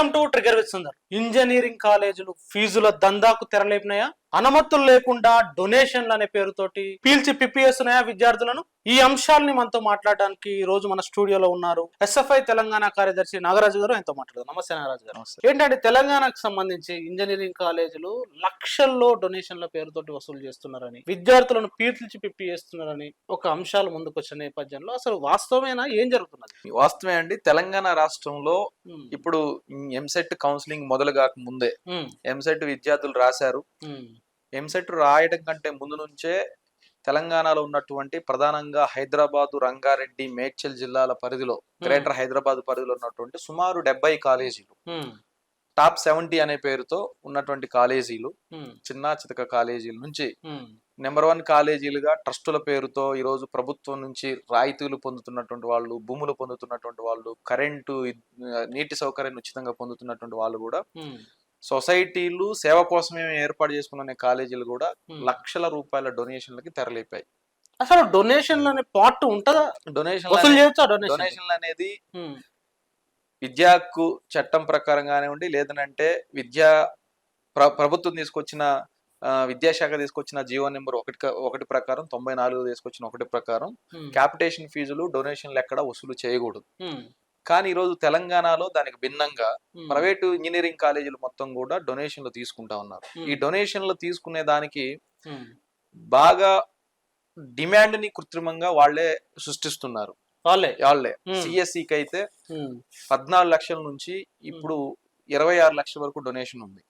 Welcome to trigger with Sundar engineering కాలేజీలు ఫీజుల దందాకు తెరలేపినాయా? అనుమతులు లేకుండా డొనేషన్లు అనే పేరుతోటి పీల్చి పిప్పిస్తున్నాయా విద్యార్థులను? ఈ అంశాలని మనతో మాట్లాడడానికి ఈ రోజు మన స్టూడియోలో ఉన్నారు ఎస్ఎఫ్ఐ తెలంగాణ కార్యదర్శి నాగరాజు గారు. ఎంతో మాట్లాడదాం. నమస్తే నాగరాజు గారు. ఏంటంటే తెలంగాణకు సంబంధించి ఇంజనీరింగ్ కాలేజీలు లక్షల్లో డొనేషన్ల పేరుతోటి వసూలు చేస్తున్నారని విద్యార్థులను పీల్చి పిప్పి చేస్తున్నారని ఒక అంశాలు ముందుకు వచ్చిన నేపథ్యంలో అసలు వాస్తవమేనా? ఏం జరుగుతున్నది? వాస్తవమే అండి. తెలంగాణ రాష్ట్రంలో ఇప్పుడు ఎంసెట్ కౌన్సిలింగ్ మొదలు కాక ముందే ఎంసెట్ విద్యార్థులు రాశారు. ఎంసెట్ రాయడం కంటే ముందు నుంచే తెలంగాణలో ఉన్నటువంటి ప్రధానంగా హైదరాబాదు రంగారెడ్డి మేడ్చల్ జిల్లాల పరిధిలో గ్రేటర్ హైదరాబాద్ పరిధిలో ఉన్నటువంటి సుమారు డెబ్బై కాలేజీలు. టాప్ సెవెంటీ అనే పేరుతో ఉన్నటువంటి కాలేజీలు చిన్న చితక కాలేజీల నుంచి నెంబర్ వన్ కాలేజీలుగా ట్రస్టుల పేరుతో ఈరోజు ప్రభుత్వం నుంచి రాయితీలు పొందుతున్నటువంటి వాళ్ళు భూములు పొందుతున్నటువంటి వాళ్ళు కరెంటు నీటి సౌకర్యాన్ని ఉచితంగా పొందుతున్నటువంటి వాళ్ళు కూడా సొసైటీలు సేవ కోసమే ఏర్పాటు చేసుకున్న కాలేజీలు కూడా. లక్షల రూపాయల డొనేషన్లకి తెరలేపాయి. అసలు డొనేషన్లు అనే పార్ట్ ఉంటుందా? Donation donation? డొనేషన్లు అనేది విద్యా హక్కు చట్టం ప్రకారం కానివ్వండి లేదనంటే విద్యా ప్ర- ప్రభుత్వం తీసుకొచ్చిన విద్యాశాఖ తీసుకొచ్చిన జీవో నెంబర్ ఒకటి ఒకటి ప్రకారం తొంభై నాలుగు తీసుకొచ్చిన ఒకటి ప్రకారం క్యాపిటేషన్ ఫీజులు డొనేషన్లు ఎక్కడ వసూలు చేయకూడదు. కానీ ఈరోజు తెలంగాణలో దానికి భిన్నంగా ప్రైవేటు ఇంజనీరింగ్ కాలేజీలు మొత్తం కూడా డొనేషన్లు తీసుకుంటా ఉన్నారు. ఈ డొనేషన్లు తీసుకునే దానికి బాగా డిమాండ్ని కృత్రిమంగా వాళ్ళే సృష్టిస్తున్నారు. వాళ్ళే. వాళ్ళే. సిఎస్సికి అయితే పద్నాలుగు లక్షల నుంచి ఇప్పుడు ఇరవై ఆరు లక్షల వరకు డొనేషన్ ఉంది.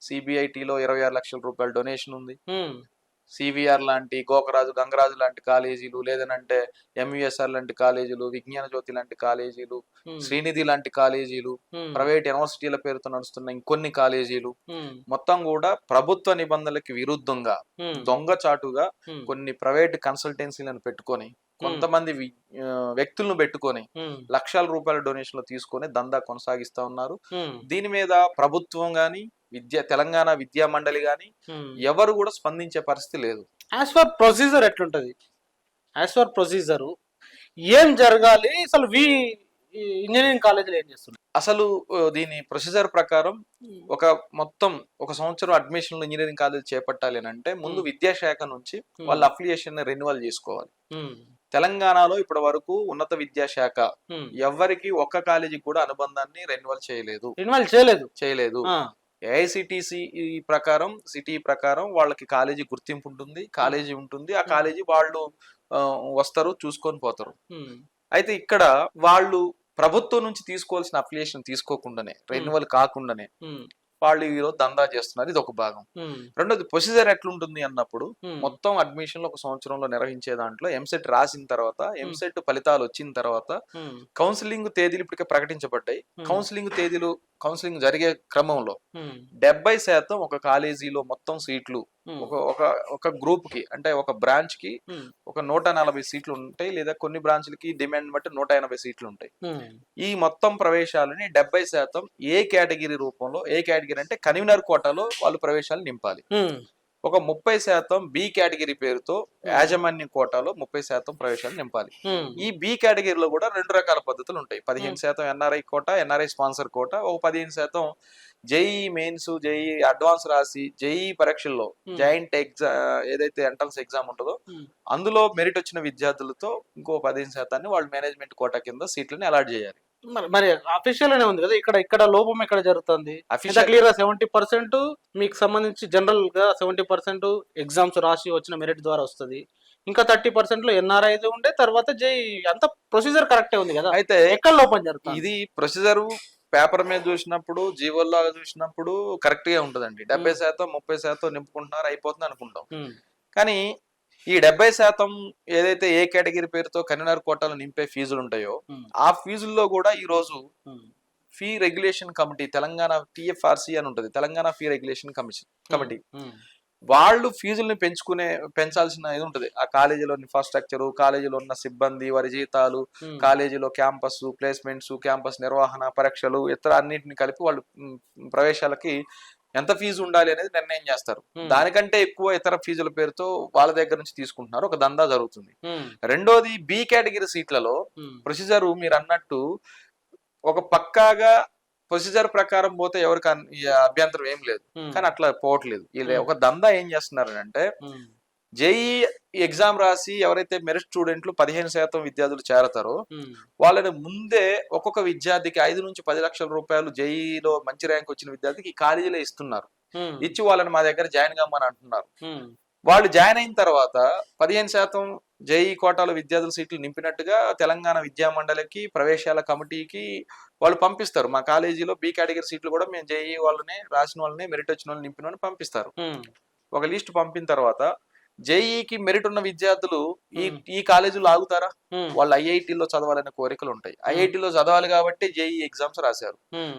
సిబిఐటిలో ఇరవై ఆరు లక్షల రూపాయల డొనేషన్ ఉంది. సివిఆర్ లాంటి గోకరాజు గంగరాజు లాంటి కాలేజీలు లేదనంటే ఎంయుఎస్ఆర్ లాంటి కాలేజీలు విజ్ఞాన జ్యోతి లాంటి కాలేజీలు శ్రీనిధి లాంటి కాలేజీలు ప్రైవేట్ యూనివర్సిటీల పేరుతో నడుస్తున్న ఇంకొన్ని కాలేజీలు మొత్తం కూడా ప్రభుత్వ నిబంధనలకి విరుద్ధంగా దొంగచాటుగా కొన్ని ప్రైవేట్ కన్సల్టెన్సీలను పెట్టుకొని కొంతమంది వ్యక్తులను పెట్టుకొని లక్షల రూపాయల డొనేషన్లు తీసుకొని దందా కొనసాగిస్తా ఉన్నారు. దీని మీద ప్రభుత్వం గాని విద్యా తెలంగాణ విద్యా మండలి గాని ఉమ్. ఎవరు కూడా స్పందించే పరిస్థితి లేదు. యాజ్ ఫర్ ప్రొసీజర్ ఎట్లుంటది? యాజ్ ఫర్ ప్రొసీజర్ ఏం జరగాలి? అసలు వి ఇంజనీరింగ్ కాలేజీలో ఏం చేస్తున్నారు? అసలు దీని ప్రొసీజర్ ప్రకారం ఒక మొత్తం ఒక సంవత్సరం అడ్మిషన్లు ఇంజనీరింగ్ కాలేజ్ చేపట్టాలి అని అంటే ముందు. విద్యాశాఖ నుంచి వాళ్ళ అఫిలియేషన్ రెన్యువల్ చేసుకోవాలి. తెలంగాణలో ఇప్పటి వరకు ఉన్నత విద్యాశాఖ ఉమ్. ఎవ్వరికి ఒక్క కాలేజీకి కూడా అనుబంధాన్ని రెన్యువల్ చేయలేదు. ఇన్వాల్వ్ చేయలేదు. చేయలేదు. ఏఐసిటిసి ప్రకారం సిటీ ప్రకారం వాళ్ళకి కాలేజీ గుర్తింపు ఉంటుంది కాలేజీ ఉంటుంది. ఆ కాలేజీ వాళ్ళు వస్తారు చూసుకొని పోతారు. ఉమ్, అయితే ఇక్కడ వాళ్ళు ప్రభుత్వం నుంచి తీసుకోవాల్సిన అప్లికేషన్ తీసుకోకుండానే రెన్యువల్ కాకుండానే వాళ్ళు ఈరోజు దందా చేస్తున్నారు. ఇది ఒక భాగం రెండోది ప్రొసీజర్ ఎట్లుంటుంది అన్నప్పుడు మొత్తం అడ్మిషన్లు ఒక సంవత్సరంలో నిర్వహించే దాంట్లో ఎంసెట్ రాసిన తర్వాత ఎంసెట్ ఫలితాలు వచ్చిన తర్వాత కౌన్సిలింగ్ తేదీలు ఇప్పటికే ప్రకటించబడ్డాయి. Hmm. కౌన్సిలింగ్ తేదీలు కౌన్సిలింగ్ జరిగే క్రమంలో డెబ్బై శాతం ఒక కాలేజీలో మొత్తం సీట్లు ఒక ఒక ఒక గ్రూప్కి అంటే ఒక బ్రాంచ్కి ఒక నూట నలభై సీట్లు ఉంటాయి లేదా కొన్ని బ్రాంచ్లకి డిమాండ్ బట్టి నూట ఎనభై సీట్లు ఉంటాయి. ఈ మొత్తం ప్రవేశాలని డెబ్బై శాతం ఏ కేటగిరీ రూపంలో ఏ కేటగిరీ అంటే కన్వీనర్ కోటాలో వాళ్ళు ప్రవేశాలు నింపాలి. ఒక ముప్పై శాతం బి కేటగిరీ పేరుతో యాజమాన్య కోటాలో ముప్పై శాతం ప్రవేశాలు నింపాలి. ఉమ్, ఈ బి కేటగిరీలో కూడా రెండు రకాల పద్ధతులు ఉంటాయి. పదిహేను శాతం NRI quota NRI sponsor quota ఒక పదిహేను శాతం జేఈ మెయిన్స్ జేఈ అడ్వాన్స్ రాసి జేఈ పరీక్షల్లో Hmm. జాయింట్ ఎగ్జా ఏదైతే ఎంట్రన్స్ ఎగ్జామ్ ఉంటుందో Hmm. అందులో మెరిట్ వచ్చిన విద్యార్థులతో ఇంకో పదిహేను శాతాన్ని వాళ్ళు మేనేజ్మెంట్ కోటా కింద సీట్లని అలాట్ చేయాలి. మరి- అఫీషియల్ అనే ఉంది కదా ఇక్కడ ఇక్కడ లోపం ఎక్కడ జరుగుతుంది? క్లియర్గా సెవెంటీ పర్సెంట్ మీకు సంబంధించి జనరల్గా సెవెంటీ పర్సెంట్ ఎగ్జామ్స్ రాసి వచ్చిన మెరిట్ ద్వారా వస్తుంది. ఇంకా థర్టీ పర్సెంట్లో ఎన్ఆర్ఐ ఉండే తర్వాత జై అంత ప్రొసీజర్ కరెక్టే ఉంది కదా. అయితే ఎక్కడ లోపం జరుగుతుంది? ఇది ప్రొసీజర్ పేపర్ మీద చూసినప్పుడు జీవోల్లో చూసినప్పుడు కరెక్ట్గా ఉంటదండి. డెబ్బై శాతం ముప్పై శాతం నింపుకుంటున్నారు అయిపోతుంది అనుకుంటాం. ఉమ్, కానీ ఈ డెబ్బై శాతం ఏదైతే ఏ కేటగిరీ పేరుతో కన్వీనర్ కోటాలు నింపే ఫీజులు ఉంటాయో ఆ ఫీజుల్లో కూడా ఈ రోజు fee regulation committee Telangana TFRC అని ఉంటుంది Telangana fee regulation commission committee. వాళ్ళు ఫీజుల్ని పెంచుకునే పెంచాల్సిన ఇది ఉంటుంది. ఆ కాలేజీలో ఇన్ఫ్రాస్ట్రక్చర్ కాలేజీలో ఉన్న సిబ్బంది వారి జీతాలు కాలేజీలో క్యాంపస్ ప్లేస్మెంట్స్ క్యాంపస్ నిర్వహణ పరీక్షలు ఇతర అన్నిటిని కలిపి వాళ్ళు ప్రవేశాలకి ఎంత ఫీజు ఉండాలి అనేది నిర్ణయం చేస్తారు. దానికంటే ఎక్కువ ఇతర ఫీజుల పేరుతో వాళ్ళ దగ్గర నుంచి తీసుకుంటున్నారు. ఒక దందా జరుగుతుంది. రెండోది బి కేటగిరీ సీట్లలో ప్రొసీజర్ మీరు అన్నట్టు ఒక పక్కాగా ప్రొసీజర్ ప్రకారం పోతే ఎవరికి అభ్యంతరం ఏం లేదు. కానీ అట్లా పోవట్లేదు. వీళ్ళు. ఒక దందా ఏం చేస్తున్నారు అంటే జేఈ ఎగ్జామ్ రాసి ఎవరైతే మెరిట్ స్టూడెంట్లు పదిహేను శాతం విద్యార్థులు చేరతారో వాళ్ళని ముందే ఒక్కొక్క విద్యార్థికి ఐదు నుంచి పది లక్షల రూపాయలు జేఈలో మంచి ర్యాంక్ వచ్చిన విద్యార్థికి ఈ కాలేజీలో ఇస్తున్నారు. ఇచ్చి వాళ్ళని మా దగ్గర జాయిన్ కమ్మని అంటున్నారు. వాళ్ళు జాయిన్ అయిన తర్వాత పదిహేను శాతం జేఈ కోటాలో విద్యార్థుల సీట్లు నింపినట్టుగా తెలంగాణ విద్యా మండలికి ప్రవేశాల కమిటీకి వాళ్ళు పంపిస్తారు. మా కాలేజీలో బి కేటగిరీ సీట్లు కూడా మేము జేఈ వాళ్ళని రాసిన వాళ్ళని మెరిట్ వచ్చిన వాళ్ళని నింపిన వాళ్ళని పంపిస్తారు. ఒక లిస్ట్ పంపిన తర్వాత జేఈకి మెరిట్ ఉన్న విద్యార్థులు ఈ. ఈ కాలేజీలో ఆగుతారా? వాళ్ళు ఐఐటీలో చదవాలనే కోరికలు ఉంటాయి. ఐఐటీలో చదవాలి కాబట్టి జేఈ ఎగ్జామ్స్ రాశారు.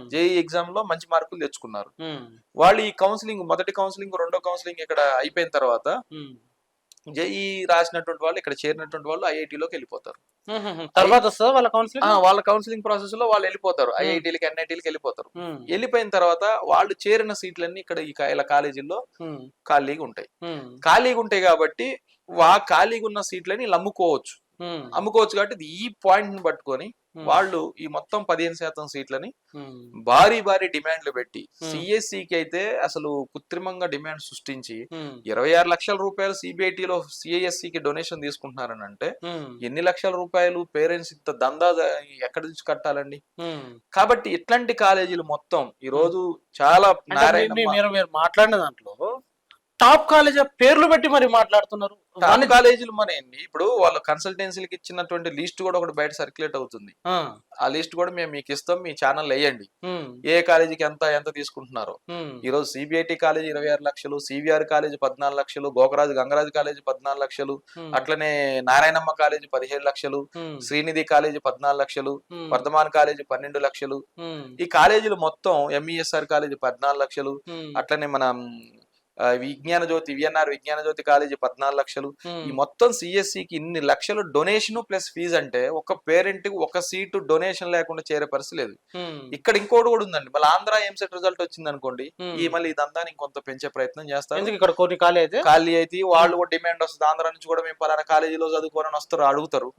జేఈ ఎగ్జామ్లో మంచి మార్కులు తెచ్చుకున్నారు. వాళ్ళు ఈ కౌన్సిలింగ్ మొదటి కౌన్సిలింగ్ రెండో కౌన్సిలింగ్ ఇక్కడ అయిపోయిన తర్వాత జేఈ రాసినటువంటి వాళ్ళు ఇక్కడ చేరినటువంటి వాళ్ళు ఐఐటీలోకి వెళ్ళిపోతారు. తర్వాత వాళ్ళ కౌన్సిలింగ్ ఆ, వాళ్ళ కౌన్సిలింగ్ ప్రాసెస్లో వాళ్ళు వెళ్ళిపోతారు. ఐఐటీలకి ఎన్ఐటీలకి వెళ్ళిపోతారు. వెళ్ళిపోయిన తర్వాత వాళ్ళు చేరిన సీట్లన్నీ ఇక్కడ ఈ ఇలా కాలేజీల్లో ఖాళీగా ఉంటాయి. ఖాళీగా ఉంటాయి కాబట్టి వా ఖాళీగా ఉన్న సీట్లని వీళ్ళు అమ్ముకోవచ్చు కాబట్టి ఈ పాయింట్ని పట్టుకొని వాళ్ళు ఈ మొత్తం పదిహేను శాతం సీట్లని భారీ భారీ డిమాండ్లు పెట్టి. సిఎస్సికి అయితే అసలు కృత్రిమంగా డిమాండ్ సృష్టించి ఇరవై ఆరు లక్షల రూపాయలు సిబిఐటిలో సిఐఎస్సికి డొనేషన్ తీసుకుంటున్నారని అంటే ఎన్ని లక్షల రూపాయలు పేరెంట్స్ ఇంత దందా ఎక్కడి నుంచి కట్టాలండి. కాబట్టి ఇట్లాంటి కాలేజీలు మొత్తం ఈ రోజు చాలా మీరు మీరు మాట్లాడిన దాంట్లో టాప్ కాలేజ్ పేర్లు పెట్టి మరి మాట్లాడుతున్నారు. టాప్ కాలేజీలు మన ఏంటి ఇప్పుడు వాళ్ళు కన్సల్టెన్సీలకి ఇచ్చినటువంటి లిస్ట్ కూడా ఒకటి బయట సర్క్యులేట్ అవుతుంది. ఆ, లిస్ట్ కూడా మేము మీకు ఇస్తాం మీ ఛానల్ వేయండి. ఏ కాలేజీకి ఎంత ఎంత తీసుకుంటున్నారో? ఈ రోజు సిబిఐటి కాలేజీ ఇరవై ఆరు లక్షలు సివిఆర్ కాలేజీ పద్నాలుగు లక్షలు గోకరాజు గంగరాజు కాలేజీ పద్నాలుగు లక్షలు అట్లనే నారాయణమ్మ కాలేజీ పదిహేడు లక్షలు శ్రీనిధి కాలేజీ పద్నాలుగు లక్షలు వర్ధమాన్ కాలేజీ పన్నెండు లక్షలు. ఈ కాలేజీలు మొత్తం ఎంఈఎస్ఆర్ కాలేజీ పద్నాలుగు లక్షలు అట్లనే మన విజ్ఞాన జ్యోతి విఎన్ఆర్ విజ్ఞాన జ్యోతి కాలేజీ పద్నాలుగు లక్షలు. ఈ మొత్తం సిఎస్సికి ఇన్ని లక్షలు డొనేషన్ ప్లస్ ఫీజు అంటే ఒక పేరెంట్కి ఒక సీటు డొనేషన్ లేకుండా చేరే పరిస్థితి లేదు. ఇక్కడ ఇంకోటి కూడా ఉందండి. మళ్ళీ ఆంధ్ర ఎంసెట్ రిజల్ట్ వచ్చింది అనుకోండి. ఈ మళ్ళీ ఇదంతా ఇంకొంత పెంచే ప్రయత్నం చేస్తారు. ఇక్కడ కొన్ని కాలేజ్? ఖాళీ అయితే వాళ్ళు కూడా డిమాండ్ వస్తుంది. ఆంధ్ర నుంచి కూడా మేము పలానా కాలేజీలో చదువుకోవాలని వస్తారు అడుగుతారు.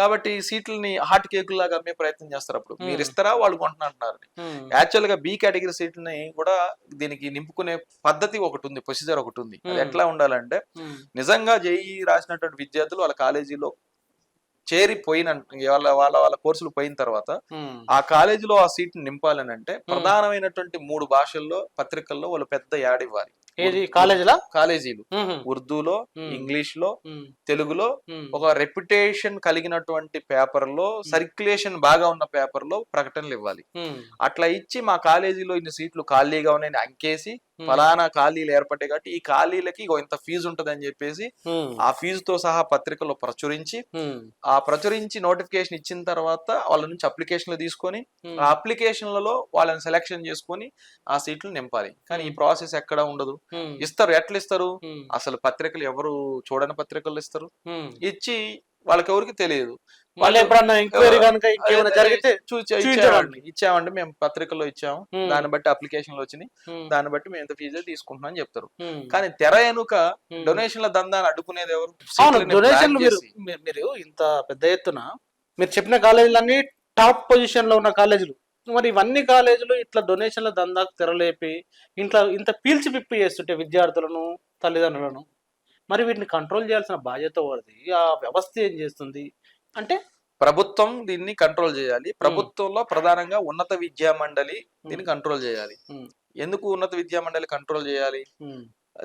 కాబట్టి సీట్లని హాట్ కేక్ లాగా అమ్మే ప్రయత్నం చేస్తారు అప్పుడు. మీరు. ఇస్తారా వాళ్ళు కొంటున్నారు యాక్చువల్గా బి కేటగిరీ సీట్లని కూడా దీనికి నింపుకునే పద్ధతి ఒకటి ఉంది ప్రొసీజర్ ఒకటి ఉంది అది. ఎట్లా ఉండాలంటే నిజంగా జేఈ రాసినటువంటి విద్యార్థులు వాళ్ళ కాలేజీలో చేరిపోయిన వాళ్ళ వాళ్ళ వాళ్ళ కోర్సులు పోయిన తర్వాత ఆ కాలేజీలో ఆ సీట్ నింపాలని అంటే ప్రధానమైనటువంటి మూడు భాషల్లో పత్రికల్లో వాళ్ళు పెద్ద యాడ్ ఇవ్వాలి. ఏది? కాలేజీలా? కాలేజీలు. ఉర్దూలో. ఇంగ్లీష్లో తెలుగులో ఒక రెప్యుటేషన్ కలిగినటువంటి పేపర్లో సర్క్యులేషన్ బాగా ఉన్న పేపర్లో ప్రకటనలు ఇవ్వాలి. అట్లా ఇచ్చి మా కాలేజీలో ఇన్ని సీట్లు ఖాళీగా ఉన్నాయని అంకేసి ఫలానా ఖాళీలు ఏర్పడ్డాయి కాబట్టి ఈ ఖాళీలకి ఇంత ఫీజు ఉంటది అని చెప్పేసి ఆ ఫీజుతో సహా పత్రికలో ప్రచురించి ఆ ప్రచురించి నోటిఫికేషన్ ఇచ్చిన తర్వాత వాళ్ళ నుంచి అప్లికేషన్లు తీసుకొని ఆ అప్లికేషన్లలో వాళ్ళని సెలెక్షన్ చేసుకొని ఆ సీట్లు నింపాలి. కానీ ఈ ప్రాసెస్ ఎక్కడ ఉండదు. ఇస్తారు ఎట్లా ఇస్తారు అసలు పత్రికలు ఎవరు చూడని పత్రికలు ఇస్తారు. ఇచ్చి వాళ్ళకి ఎవరికి తెలియదు. మళ్ళీ ఎప్పుడన్నా ఎంక్వైరీ కనుక ఇంకేమైనా జరిగితే చూచి చూపించడానికి. ఇచ్చామండి మేము పత్రికల్లో ఇచ్చాము. దాన్ని బట్టి అప్లికేషన్లు వచ్చినాయి. దాన్ని బట్టి మేము ఎంత ఫీజు తీసుకుంటున్నాం అని చెప్తారు. కానీ తెర ఎనుక. డొనేషన్ల దందాన్ని అడ్డుకునేది ఎవరు? అవును డొనేషన్లు మీరు ఇంత పెద్ద ఎత్తున మీరు చెప్పిన కాలేజీలన్నీ టాప్ పొజిషన్లో ఉన్న కాలేజీలు. మరి ఇవన్నీ కాలేజీలు ఇట్లా డొనేషన్ల దందాకు తెరలేపి ఇంట్లో ఇంత పీల్చి పిప్పి చేస్తుంటే విద్యార్థులను తల్లిదండ్రులను. మరి వీటిని కంట్రోల్ చేయాల్సిన బాధ్యత ఎవరిది? ఆ వ్యవస్థ ఏం చేస్తుంది? అంటే? ప్రభుత్వం దీన్ని కంట్రోల్ చేయాలి. ప్రభుత్వంలో ప్రధానంగా ఉన్నత విద్యా మండలి దీన్ని కంట్రోల్ చేయాలి. ఎందుకు ఉన్నత విద్యా మండలి కంట్రోల్ చేయాలి?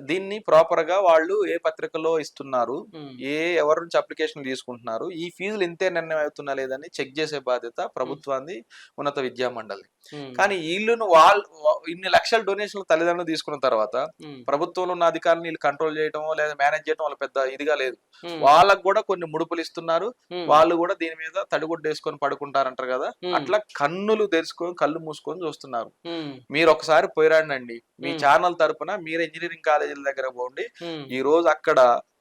దీన్ని ప్రాపర్గా వాళ్ళు ఏ పత్రికలో ఇస్తున్నారు ఉమ్, ఏ ఎవరి నుంచి అప్లికేషన్ తీసుకుంటున్నారు ఈ ఫీజులు ఇంతే నిర్ణయం అవుతున్నా లేదని చెక్ చేసే బాధ్యత ప్రభుత్వాన్ని ఉన్నత విద్యా మండలి. ఉమ్, కానీ వీళ్ళను వాళ్ళు ఇన్ని లక్షల డొనేషన్లు తల్లిదండ్రులు తీసుకున్న తర్వాత ప్రభుత్వంలో ఉన్న అధికారులు వీళ్ళు కంట్రోల్ చేయటం లేదా మేనేజ్ చేయడం వాళ్ళ పెద్ద ఇదిగా లేదు. వాళ్ళకు కూడా కొన్ని ముడుపులు ఇస్తున్నారు. వాళ్ళు కూడా దీని మీద తడిగుడ్డ వేసుకొని పడుకుంటారంటారు కదా. అట్లా కన్నులు తెరుచుకొని కళ్ళు మూసుకొని చూస్తున్నారు. మీరు ఒకసారి పోయిరాండి మీ. ఛానల్ తరపున మీరు ఇంజనీరింగ్ కాలేజీల దగ్గర పోండి. ఈ రోజు అక్కడ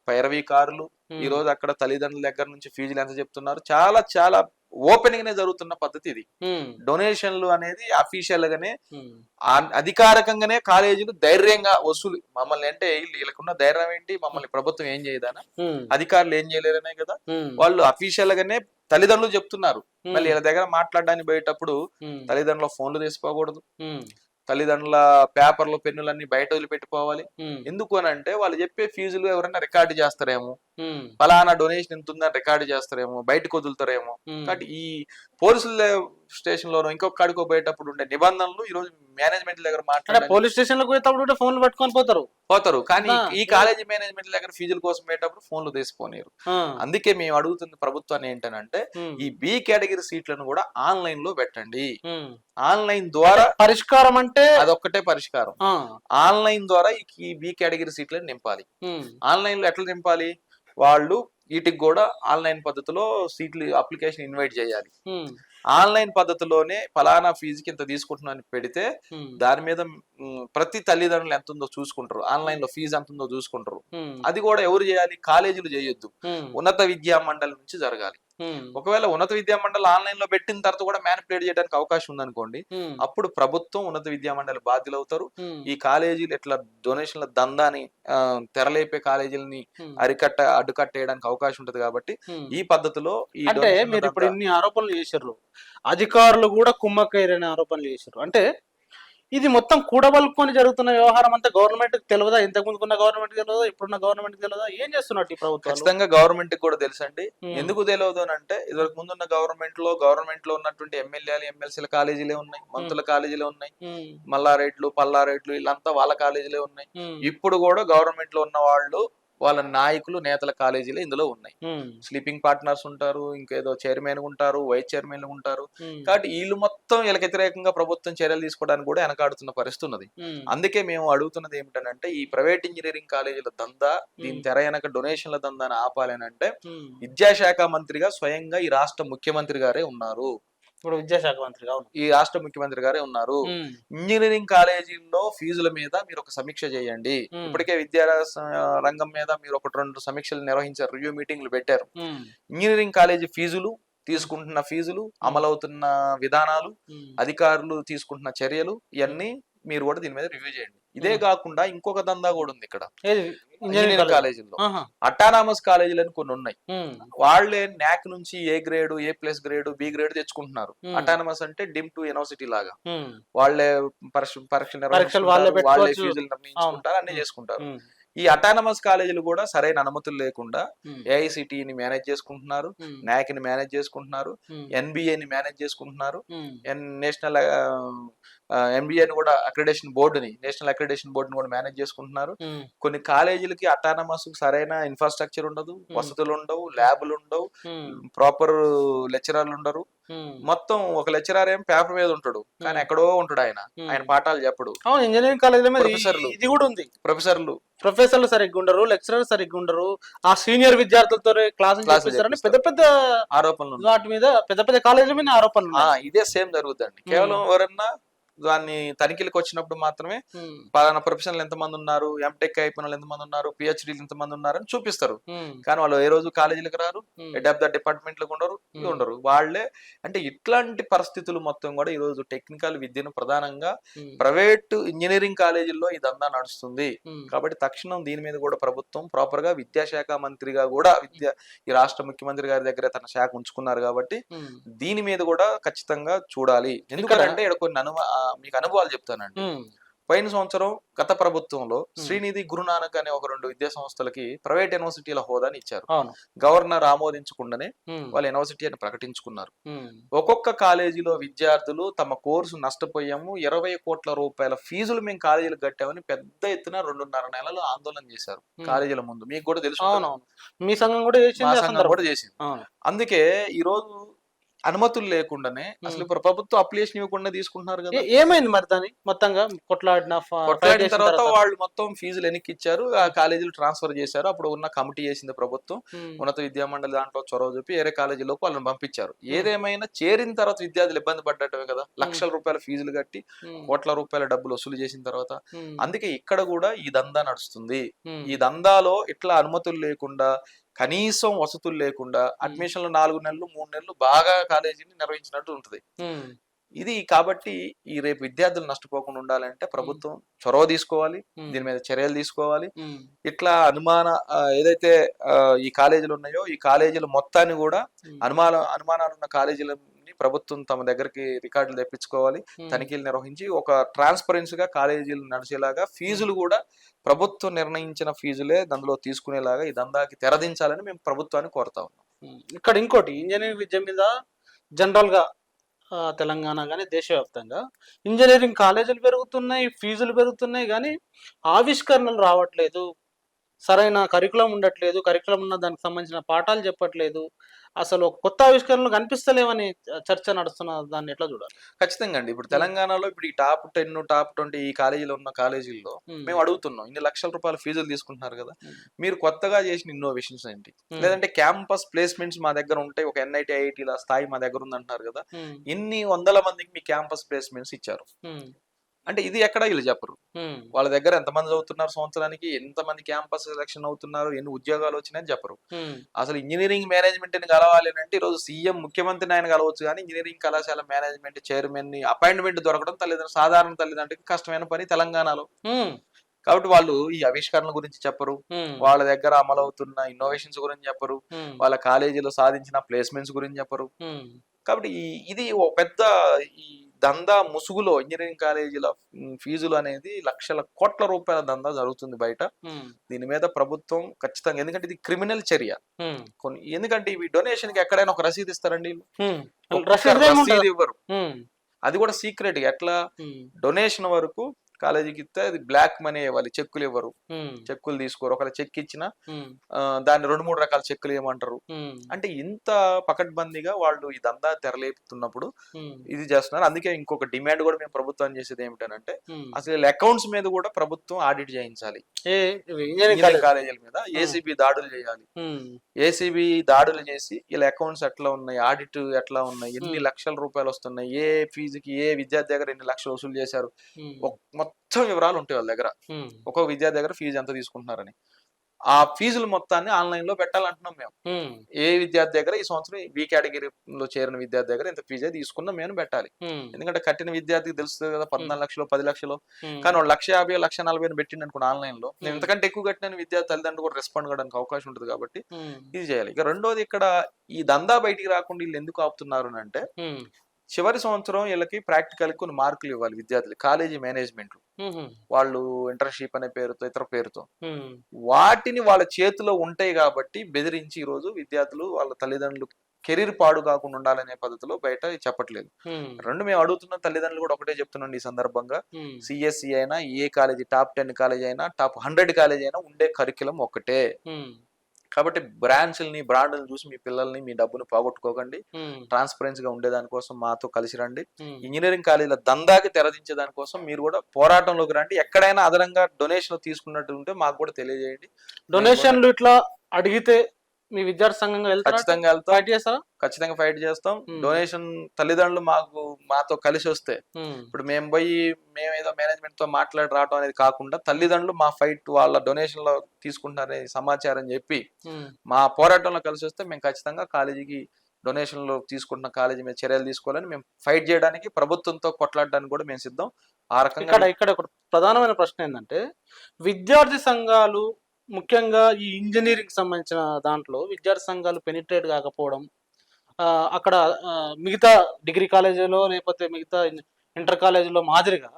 పైరవీ కార్లు ఉమ్, ఈ రోజు అక్కడ తల్లిదండ్రుల దగ్గర నుంచి ఫీజులు ఎంత చెప్తున్నారు చాలా చాలా ఓపెన్ గానే జరుగుతున్న పద్ధతి ఇది. డొనేషన్లు అనేది అఫీషియల్ గానే అధికారికంగానే కాలేజీలు ధైర్యంగా వసూలు. మమ్మల్ని అంటే వీళ్ళు- వీళ్ళకున్న ధైర్యం ఏంటి? మమ్మల్ని ప్రభుత్వం ఏం చేయదానా? అధికారులు ఏం చేయలేరనే కదా? వాళ్ళు అఫీషియల్ గానే తల్లిదండ్రులు చెప్తున్నారు. మళ్ళీ వీళ్ళ దగ్గర మాట్లాడడానికి పోయేటప్పుడు తల్లిదండ్రుల ఫోన్లు తీసుకోకూడదు. తల్లిదండ్రుల పేపర్లు పెన్నులన్నీ బయట వదిలిపెట్టుకోవాలి ఎందుకు అని అంటే వాళ్ళు చెప్పే ఫీజులు ఎవరైనా రికార్డు చేస్తారేమో. ఫలానా డొనేషన్ ఎంత ఉందని రికార్డు చేస్తారేమో బయటకు వదులుతారేమో. కాబట్టి ఈ పోలీసుల స్టేషన్ లోనో ఇంకొక కాడికో పోయేటప్పుడు ఉండే నిబంధనలు ఈ రోజు మేనేజ్మెంట్ దగ్గర మాట్లాడే పోలీస్ స్టేషన్లకు పోయేటప్పుడు ఫోన్లు పట్టుకొని పోతారు. పోతారు. కానీ ఈ కాలేజీ మేనేజ్మెంట్ దగ్గర ఫీజుల కోసం పోయేటప్పుడు ఫోన్లు తీసిపోనిరు ఆ, అందుకే మేము అడుగుతున్న ప్రభుత్వాన్ని ఏంటనంటే ఉమ్, ఈ బి కేటగిరీ సీట్లను కూడా ఆన్లైన్లో పెట్టండి. ఆన్లైన్ ద్వారా పరిష్కారం అంటే అదొక్కటే పరిష్కారం. ఆన్లైన్ ద్వారా ఈ బి కేటగిరీ సీట్లను నింపాలి. ఆన్లైన్లో ఎట్లా నింపాలి? వాళ్ళు వీటికి కూడా ఆన్లైన్ పద్ధతిలో సీట్లు అప్లికేషన్ ఇన్వైట్ చేయాలి. ఆన్లైన్ పద్ధతిలోనే ఫలానా ఫీజుకి ఇంత తీసుకుంటున్నాను అని పెడితే దాని మీద ప్రతి తల్లిదండ్రులు ఎంత ఉందో చూసుకుంటారు. ఆన్లైన్లో ఫీజు ఎంత ఉందో చూసుకుంటారు అది కూడా ఎవరు చేయాలి? కాలేజీలు చేయొద్దు. ఉన్నత విద్యా మండలి నుంచి జరగాలి. ఒకవేళ ఉన్నత విద్యా మండలి ఆన్లైన్లో పెట్టిన తర్వాత కూడా మ్యానిపులేట్ చేయడానికి అవకాశం ఉందనుకోండి అప్పుడు ప్రభుత్వం ఉన్నత విద్యా మండలి బాధ్యులు అవుతారు ఈ కాలేజీలు ఇట్లా డొనేషన్ల దందాని ఆ, తెరలేపే కాలేజీలని అరికట్ట అడ్డుకట్టేయడానికి అవకాశం ఉంటది కాబట్టి. ఈ పద్ధతిలో ఈ అంటే మీరు ఇప్పుడు ఇన్ని ఆరోపణలు చేశారు. అధికారులు కూడా కుమ్మక్కయ్యని ఆరోపణలు చేశారు. అంటే ఇది మొత్తం కూడబలుకొని జరుగుతున్న వ్యవహారం అంతా గవర్నమెంట్ తెలియదా ఇంతకు ముందుకున్న గవర్నమెంట్ తెలియదా ఇప్పుడున్న గవర్నమెంట్ తెలియదా ఏం చేస్తున్నట్టు ఈ ప్రభుత్వాలు? ఖచ్చితంగా గవర్నమెంట్కి కూడా తెలుసండి. ఉమ్, ఎందుకు తెలియదు అని అంటే ఇదివరకు ముందున్న గవర్నమెంట్లో గవర్నమెంట్లో ఉన్నటువంటి ఎమ్మెల్యేలు ఎమ్మెల్సీల కాలేజీలే ఉన్నాయి. మంత్రుల కాలేజీలే ఉన్నాయి. ఉమ్, మల్లారెడ్లు పల్లారెడ్లు వీళ్ళంతా వాళ్ళ కాలేజీలే ఉన్నాయి. ఇప్పుడు కూడా గవర్నమెంట్లో ఉన్న వాళ్ళు వాళ్ళ నాయకులు నేతల కాలేజీలే ఇందులో ఉన్నాయి. స్లీపింగ్ పార్ట్నర్స్ ఉంటారు ఇంకేదో చైర్మన్ ఉంటారు వైస్ చైర్మన్ ఉంటారు. కాబట్టి వీళ్ళు మొత్తం వీళ్ళకి వ్యతిరేకంగా ప్రభుత్వం చర్యలు తీసుకోవడానికి కూడా వెనకాడుతున్న పరిస్థితి ఉన్నది. అందుకే మేము అడుగుతున్నది ఏమిటంటే ఈ ప్రైవేట్ ఇంజనీరింగ్ కాలేజీల దందా దీని. తెర వెనక డొనేషన్ల దందాని ఆపాలని అంటే. విద్యాశాఖ మంత్రిగా స్వయంగా ఈ రాష్ట్ర ముఖ్యమంత్రి గారే ఉన్నారు. ఇప్పుడు విద్యాశాఖ మంత్రి అవును. ఈ రాష్ట్ర ముఖ్యమంత్రి గారే ఉన్నారు. ఇంజనీరింగ్ కాలేజీల్లో ఫీజుల మీద మీరు ఒక సమీక్ష చేయండి. ఇప్పటికే విద్యా రంగం మీద మీరు ఒకటి రెండు సమీక్షలు నిర్వహించారు రివ్యూ మీటింగ్లు పెట్టారు. ఇంజనీరింగ్ కాలేజీ ఫీజులు తీసుకుంటున్న ఫీజులు అమలవుతున్న విధానాలు అధికారులు తీసుకుంటున్న చర్యలు ఇవన్నీ మీరు కూడా దీని మీద రివ్యూ చేయండి. ఇదే. కాకుండా ఇంకొక దందా కూడా ఉంది ఇక్కడ. Engineering engineering college. కాలేజీల్లో. ఆహా, అటానామస్ కాలేజీలు అని కొన్ని ఉన్నాయి. వాళ్ళే న్యాక్ నుంచి A grade A plus grade B grade తెచ్చుకుంటున్నారు. అటానమస్ అంటే డిమ్ టు యూనివర్సిటీ లాగా. వాళ్ళే పరీక్ష వాళ్ళే. ఫీజులు నిర్ణయించుకుంటారు అన్ని. చేసుకుంటారు. ఈ అటానమస్ కాలేజీలు కూడా సరైన అనుమతులు లేకుండా ఏఐసిటిని మేనేజ్ చేసుకుంటున్నారు NAC ని మేనేజ్ చేసుకుంటున్నారు ఉమ్, NBA ని మేనేజ్ చేసుకుంటున్నారు నేషనల్ ఎన్బిఏని కూడా అక్రిడేషన్ బోర్డుని నేషనల్ అక్రిడేషన్ బోర్డుని కూడా మేనేజ్ చేసుకుంటున్నారు కొన్ని కాలేజీలకి అటానమస్ సరైన ఇన్ఫ్రాస్ట్రక్చర్ ఉండదు వసతులు ఉండవు ల్యాబులు ఉండవు ప్రాపర్ లెక్చరర్లు ఉండరు. మొత్తం ఒక లెక్చరర్ ఏం పేపర్ మీద ఉంటాడు కానీ. ఎక్కడో ఉంటాడు ఆయన. ఆయన పాఠాలు చెప్పడు ఇంజనీరింగ్ ఈ- ప్రొఫెసర్లు. ఇది కూడా ఉంది ప్రొఫెసర్లు ప్రొఫెసర్లు సరిగ్గా ఉండరు లెక్చరర్ సరిగ్గా ఉండరు ఆ సీనియర్ విద్యార్థులతో చెప్పిస్తారని పెద్ద పెద్ద ఆరోపణలు. వాటి మీద పెద్ద పెద్ద కాలేజీల మీద ఆరోపణలు. ఇదే సేమ్ జరుగుతుందండి కేవలం ఎవరన్నా దాన్ని తనిఖీలకు వచ్చినప్పుడు మాత్రమే పలానా ప్రొఫెషనల్ ఎంతమంది ఉన్నారు ఎంటెక్ అయిపోయిన వాళ్ళు ఎంతమంది ఉన్నారు పిహెచ్డీలు ఎంతమంది ఉన్నారు అని చూపిస్తారు. కానీ వాళ్ళు ఏ రోజు కాలేజీలకు రారు హెడ్ ఆఫ్ ద డిపార్ట్మెంట్లకు ఉండరు. ఉండరు. వాళ్ళే అంటే ఇట్లాంటి పరిస్థితులు మొత్తం కూడా ఈ రోజు టెక్నికల్ విద్యను ప్రధానంగా ప్రైవేట్ ఇంజనీరింగ్ కాలేజీల్లో ఇదంతా నడుస్తుంది. కాబట్టి తక్షణం దీని మీద కూడా ప్రభుత్వం ప్రాపర్గా విద్యాశాఖ మంత్రిగా కూడా విద్య ఈ రాష్ట్ర ముఖ్యమంత్రి గారి దగ్గర తన శాఖ ఉంచుకున్నారు కాబట్టి దీని మీద కూడా ఖచ్చితంగా చూడాలి. ఎందుకంటే ఇక్కడ కొన్ని ఆ, మీకు అనుభవాలు చెప్తానండి. పోయిన సంవత్సరం గత ప్రభుత్వంలో శ్రీనిధి గురునానక్ అనే ఒక రెండు విద్యా సంస్థలకి ప్రైవేట్ యూనివర్సిటీల హోదాని ఇచ్చారు. గవర్నర్ ఆమోదించకుండానే వాళ్ళ యూనివర్సిటీ అని ప్రకటించుకున్నారు. ఒక్కొక్క కాలేజీలో విద్యార్థులు తమ కోర్సు నష్టపోయాము ఇరవై కోట్ల రూపాయల ఫీజులు మేము కాలేజీలు కట్టామని పెద్ద ఎత్తున రెండున్నర నెలలు ఆందోళన చేశారు. కాలేజీల ముందు. మీకు కూడా తెలుసు మీ సంఘం కూడా చేసింది అందుకే ఈ రోజు అనుమతులు లేకుండానే అసలు ఇప్పుడు ప్రభుత్వం అప్లికేషన్ ఇవ్వకుండా తీసుకుంటున్నారు కదా. ఏమైంది మరి దాని? మొత్తంగా కొట్లాడిన కొట్లాడిన తర్వాత? వాళ్ళు మొత్తం ఫీజులు వెనక్కి ఇచ్చారు ఆ కాలేజీలు ట్రాన్స్ఫర్ చేశారు. అప్పుడు ఉన్న కమిటీ చేసింది ప్రభుత్వం. ఉన్నత విద్యా మండలి దాంట్లో చొరవ చూపి వేరే కాలేజీలోకి వాళ్ళని పంపించారు. ఏదేమైనా చేరిన తర్వాత విద్యార్థులు ఇబ్బంది పడ్డటమే కదా. లక్షల రూపాయల ఫీజులు కట్టి కోట్ల రూపాయల డబ్బులు వసూలు చేసిన తర్వాత అందుకే ఇక్కడ కూడా ఈ దందా నడుస్తుంది. ఈ దందాలో ఇట్లా అనుమతులు లేకుండా కనీసం వసతులు లేకుండా అడ్మిషన్లు నాలుగు నెలలు మూడు నెలలు బాగా కాలేజీని నిర్వహించినట్టు ఉంటుంది. ఇది కాబట్టి ఈ రేపు విద్యార్థులు నష్టపోకుండా ఉండాలంటే ప్రభుత్వం చొరవ తీసుకోవాలి దీని మీద చర్యలు తీసుకోవాలి. ఇట్లా అనుమాన ఏదైతే ఈ కాలేజీలు ఉన్నాయో ఈ కాలేజీలు మొత్తాన్ని కూడా అనుమాన అనుమానాలు ఉన్న కాలేజీలని ప్రభుత్వం తమ దగ్గరికి రికార్డులు తెప్పించుకోవాలి తనిఖీలు నిర్వహించి ఒక ట్రాన్స్పరెన్సీ గా కాలేజీలు నడిచేలాగా ఫీజులు కూడా ప్రభుత్వం నిర్ణయించిన ఫీజులే అందులో తీసుకునేలాగా ఈ దందాకి తెరదించాలని మేము ప్రభుత్వాన్ని కోరుతా ఉన్నాం. ఇక్కడ ఇంకోటి ఇంజనీరింగ్ విద్య మీద జనరల్గా తెలంగాణ కానీ దేశవ్యాప్తంగా ఇంజనీరింగ్ కాలేజీలు పెరుగుతున్నాయి ఫీజులు పెరుగుతున్నాయి కానీ ఆవిష్కరణలు రావట్లేదు. సరైన కరికులం ఉండట్లేదు కరికులం ఉన్న దానికి సంబంధించిన పాఠాలు చెప్పట్లేదు. అసలు కొత్త ఆవిష్కరణలు కనిపిస్తలేవని చర్చ నడుస్తున్న దాన్ని ఎట్లా చూడాలి? ఖచ్చితంగా అండి. ఇప్పుడు తెలంగాణలో ఇప్పుడు ఈ టాప్ టెన్ టాప్ ట్వంటీ ఈ కాలేజీలో ఉన్న కాలేజీల్లో మేము. అడుగుతున్నాం ఇన్ని లక్షల రూపాయల ఫీజులు తీసుకుంటున్నారు కదా. మీరు కొత్తగా చేసిన ఇన్నోవేషన్స్ ఏంటి? లేదంటే క్యాంపస్ ప్లేస్మెంట్స్ మా దగ్గర ఉంటాయి ఒక ఎన్ఐటి ఐఐటీల స్థాయి మా దగ్గర ఉంది అంటున్నారు కదా ఇన్ని వందల మందికి మీ క్యాంపస్ ప్లేస్మెంట్స్ ఇచ్చారు. అంటే ఇది ఎక్కడ వీళ్ళు చెప్పరు. వాళ్ళ దగ్గర ఎంతమంది చదువుతున్నారు సంవత్సరానికి ఎంతమంది క్యాంపస్ సెలక్షన్ అవుతున్నారు ఎన్ని ఉద్యోగాలు వచ్చినాయని చెప్పరు. అసలు ఇంజనీరింగ్ మేనేజ్మెంట్ని కలవాలి అంటే ఈరోజు సీఎం ముఖ్యమంత్రిని ఆయన కలవచ్చు కానీ ఇంజనీరింగ్ కళాశాల మేనేజ్మెంట్ చైర్మన్ని అపాయింట్మెంట్ దొరకడం తల్లిదండ్రులు సాధారణ తల్లిదండ్రులకి కష్టమైన పని తెలంగాణలో. కాబట్టి వాళ్ళు ఈ ఆవిష్కరణల గురించి చెప్పరు. వాళ్ళ దగ్గర అమలవుతున్న ఇన్నోవేషన్స్ గురించి చెప్పరు. వాళ్ళ కాలేజీలో సాధించిన ప్లేస్మెంట్స్ గురించి చెప్పరు. కాబట్టి ఇది పెద్ద ఈ దందా ముసుగులో ఇంజనీరింగ్ కాలేజీల ఫీజులు అనేది లక్షల కోట్ల రూపాయల దందా జరుగుతుంది బయట. దీని మీద ప్రభుత్వం ఖచ్చితంగా ఎందుకంటే ఇది క్రిమినల్ చర్య. కొన్ని ఎందుకంటే ఇవి డొనేషన్కి ఎక్కడైనా ఒక రసీదు ఇస్తారండి రసీదు ఇవ్వరు. అది కూడా సీక్రెట్ ఎట్లా? డొనేషన్ వరకు కాలేజీకి ఇస్తే అది బ్లాక్ మనీ ఇవ్వాలి. చెక్కులు ఇవ్వరు. చెక్కులు తీసుకోరు. ఒకవేళ చెక్ ఇచ్చినా దాన్ని రెండు మూడు రకాల చెక్కులు ఏమంటారు ఉమ్, అంటే ఇంత పకడ్బందీగా వాళ్ళు ఈ దందా తెరలేపుతున్నప్పుడు ఇది చేస్తున్నారు. అందుకే ఇంకొక డిమాండ్ కూడా మేము ప్రభుత్వం చేసేది ఏమిటనంటే ఉమ్. అసలు అకౌంట్స్ మీద కూడా ప్రభుత్వం ఆడిట్ చేయించాలి. కాలేజీల మీద ఏసీబీ దాడులు చేయాలి. ఏసీబీ దాడులు చేసి వీళ్ళ అకౌంట్స్ ఎట్లా ఉన్నాయి? ఆడిట్ ఎట్లా ఉన్నాయి? ఎన్ని. లక్షల రూపాయలు వస్తున్నాయి? ఏ ఫీజుకి ఏ విద్యార్థి దగ్గర ఎన్ని లక్షలు వసూలు చేశారు? మొత్తం వివరాలు ఉంటాయి వాళ్ళ దగ్గర. ఒక్కొక్క విద్యార్థి దగ్గర ఫీజు ఎంత తీసుకుంటున్నారని. ఆ ఫీజులు మొత్తాన్ని ఆన్లైన్లో పెట్టాలంటున్నాం మేము. ఏ విద్యార్థి దగ్గర ఈ సంవత్సరం బి కేటగిరీలో చేరిన విద్యార్థి దగ్గర ఇంత ఫీజే తీసుకున్నాం మేము పెట్టాలి. ఎందుకంటే కట్టిన విద్యార్థికి తెలుస్తుంది కదా పద్నాలుగు లక్షలు పది లక్షలు. కానీ వాడు లక్ష యాభై లక్ష నలభై పెట్టిండు అనుకోండి ఆన్లైన్లో నేను. ఇంతకంటే ఎక్కువ కట్టిన విద్యార్థి తల్లిదండ్రులు కూడా రెస్పాండ్ కావడానికి అవకాశం ఉంటుంది కాబట్టి ఇది చేయాలి. ఇక రెండోది ఇక్కడ ఈ దందా బయటికి రాకుండా వీళ్ళు ఎందుకు ఆపుతున్నారు అంటే చివరి సంవత్సరం వీళ్ళకి ప్రాక్టికల్ కొన్ని మార్కులు ఇవ్వాలి విద్యార్థులు కాలేజీ మేనేజ్మెంట్. వాళ్ళు ఇంటర్న్షిప్ అనే పేరుతో ఇతర పేరుతో. వాటిని వాళ్ళ చేతిలో ఉంటాయి కాబట్టి బెదిరించి ఈ రోజు విద్యార్థులు వాళ్ళ తల్లిదండ్రులు కెరీర్ పాడు కాకుండా ఉండాలనే పద్ధతిలో బయట చెప్పట్లేదు. రెండు మేము అడుగుతున్న తల్లిదండ్రులు కూడా ఒకటే చెప్తున్నాండి ఈ సందర్భంగా. సిఎస్సి అయినా ఏ కాలేజీ టాప్ టెన్ కాలేజ్ అయినా టాప్ హండ్రెడ్ కాలేజ్ అయినా ఉండే కరికులం ఒకటే. కాబట్టి బ్రాంచ్ల్ని బ్రాండ్ని చూసి మీ పిల్లల్ని మీ డబ్బును పోగొట్టుకోకండి. ట్రాన్స్పరెన్సీ గా ఉండేదానికోసం మాతో కలిసి రండి. ఇంజనీరింగ్ కాలేజీల దందాకి తెరదించే దానికోసం మీరు కూడా పోరాటంలోకి రండి. ఎక్కడైనా అదనంగా డొనేషన్ తీసుకున్నట్టు ఉంటే మాకు కూడా తెలియజేయండి. డొనేషన్లు ఇట్లా అడిగితే మీ విద్యార్థి సంఘంగా వెళ్తారా? ఖచ్చితంగా వెళ్తాం. ఫైట్ చేస్తారా? ఖచ్చితంగా ఫైట్ చేస్తాం. Hmm. డొనేషన్ తల్లిదండ్రులు మాకు మాతో కలిసి వస్తే ఉమ్, ఇప్పుడు మేము పోయి మేము ఏదో మేనేజ్మెంట్తో మాట్లాడి రావడం అనేది కాకుండా తల్లిదండ్రులు మా ఫైట్ వాళ్ళ డొనేషన్లో తీసుకుంటారనే సమాచారం చెప్పి ఉమ్, మా పోరాటంలో కలిసి వస్తే మేము ఖచ్చితంగా కాలేజీకి డొనేషన్లు తీసుకుంటున్న కాలేజీ మీద చర్యలు తీసుకోవాలని మేము ఫైట్ చేయడానికి ప్రభుత్వంతో కొట్లాడడానికి కూడా మేము సిద్ధం. ఆ రకంగా ఇక్కడ ఇక్కడ ఒక ప్రధానమైన ప్రశ్న ఏంటంటే విద్యార్థి సంఘాలు ముఖ్యంగా ఈ ఇంజనీరింగ్ సంబంధించిన దాంట్లో విద్యార్థి సంఘాలు పెనిట్రేట్ కాకపోవడం అక్కడ మిగతా డిగ్రీ కాలేజీలో లేకపోతే మిగతా ఇంటర్ కాలేజీలో మాదిరిగా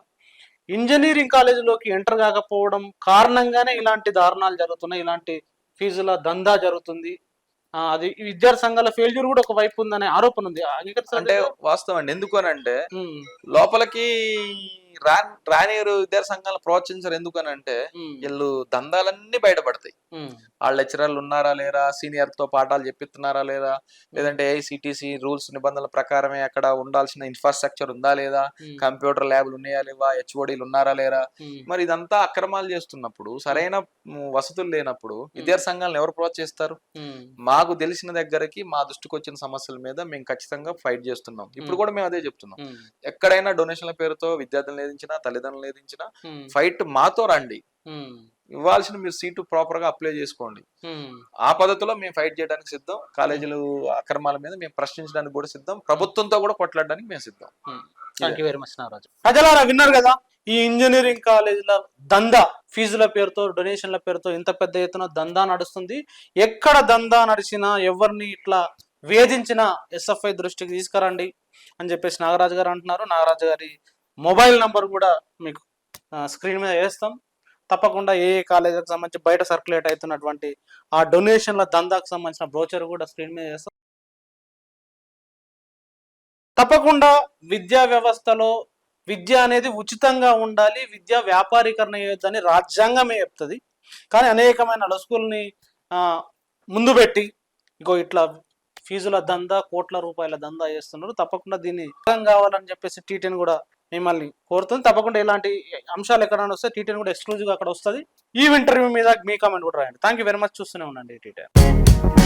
ఇంజనీరింగ్ కాలేజీలోకి ఎంటర్ కాకపోవడం కారణంగానే ఇలాంటి దారుణాలు జరుగుతున్నాయి ఇలాంటి ఫీజుల దందా జరుగుతుంది. అది విద్యార్థి సంఘాల ఫెయిల్యూర్ కూడా ఒక వైపు ఉందనే ఆరోపణ ఉంది. అంటే? వాస్తవం అండి. ఎందుకు అని అంటే లోపలికి రా రానియరు విద్యార్థి సంఘాలు ప్రోత్సహించరు ఎందుకు అని అంటే ఉమ్, వీళ్ళు దందాలన్నీ బయటపడతాయి. వాళ్ళ లెక్చరర్లు ఉన్నారా లేరా? సీనియర్తో పాఠాలు చెప్పిస్తున్నారా లేదా? లేదంటే ఏఐసిటిసి రూల్స్ నిబంధనల ప్రకారమే అక్కడ ఉండాల్సిన ఇన్ఫ్రాస్ట్రక్చర్ ఉందా లేదా? కంప్యూటర్ ల్యాబ్లు ఉన్నాయా లేవా? హెచ్ఓడీలు ఉన్నారా లేరా? మరి ఇదంతా అక్రమాలు చేస్తున్నప్పుడు సరైన వసతులు లేనప్పుడు విద్యార్థి సంఘాలను ఎవరు ప్రోత్సహిస్తారు? మాకు తెలిసిన దగ్గరకి మా దృష్టికి వచ్చిన సమస్యల మీద మేము ఖచ్చితంగా ఫైట్ చేస్తున్నాం. ఇప్పుడు. కూడా మేము అదే చెప్తున్నాం. ఎక్కడైనా డొనేషన్ల పేరుతో విద్యార్థులను ఏదించినా తల్లిదండ్రులు ఏదించినా ఉమ్, ఫైట్ మాతో రండి. ఇవ్వాల్సిన మీరు సీటు ప్రాపర్గా అప్లై చేసుకోండి. ఆ పద్ధతిలో మేము ఫైట్ చేయడానికి సిద్ధం. కాలేజీలు అక్రమాల మీద మేము ప్రశ్నించడానికి కూడా సిద్ధం. ప్రభుత్వంతో కూడా కొట్లాడడానికి మేము సిద్ధం. Thank you very much Nagaraju. ప్రజలారా విన్నారు కదా? ఈ ఇంజనీరింగ్ కాలేజీల దందా ఫీజుల పేరుతో డొనేషన్ల పేరుతో ఇంత పెద్ద ఎత్తున దందా నడుస్తుంది. ఎక్కడ దందా నడిచినా ఎవరిని ఇట్లా వేధించిన ఎస్ఎఫ్ఐ దృష్టికి తీసుకురండి అని చెప్పేసి నాగరాజు గారు అంటున్నారు. నాగరాజు గారి మొబైల్ నంబర్ కూడా మీకు స్క్రీన్ మీద వేస్తాం. తప్పకుండా ఏ ఏ కాలేజీకి సంబంధించి బయట సర్క్యులేట్ అవుతున్నటువంటి ఆ డొనేషన్ల దందాకు సంబంధించిన బ్రోచర్ కూడా స్క్రీన్ మీద చేస్తాం తప్పకుండా విద్యా వ్యవస్థలో విద్య అనేది ఉచితంగా ఉండాలి విద్య వ్యాపారీకరణ చేయొద్దని రాజ్యాంగమే చెప్తుంది. కానీ అనేకమైన లొసుకుల్ని ముందు పెట్టి ఇంకో ఇట్లా ఫీజుల దందా కోట్ల రూపాయల దందా చేస్తున్నారు. తప్పకుండా దీన్ని కావాలని చెప్పేసి టీటీని కూడా మిమ్మల్ని కోరుతుంది. తప్పకుండా ఇలాంటి అంశాలు ఎక్కడైనా వస్తే టీటీని కూడా ఎక్స్క్లూజివ్గా అక్కడ వస్తుంది. ఈ ఇంటర్వ్యూ మీద మీ కామెంట్ కూడా రాయండి. థ్యాంక్ యూ వెరీ మచ్ చూస్తూనే ఉండండి టీటీ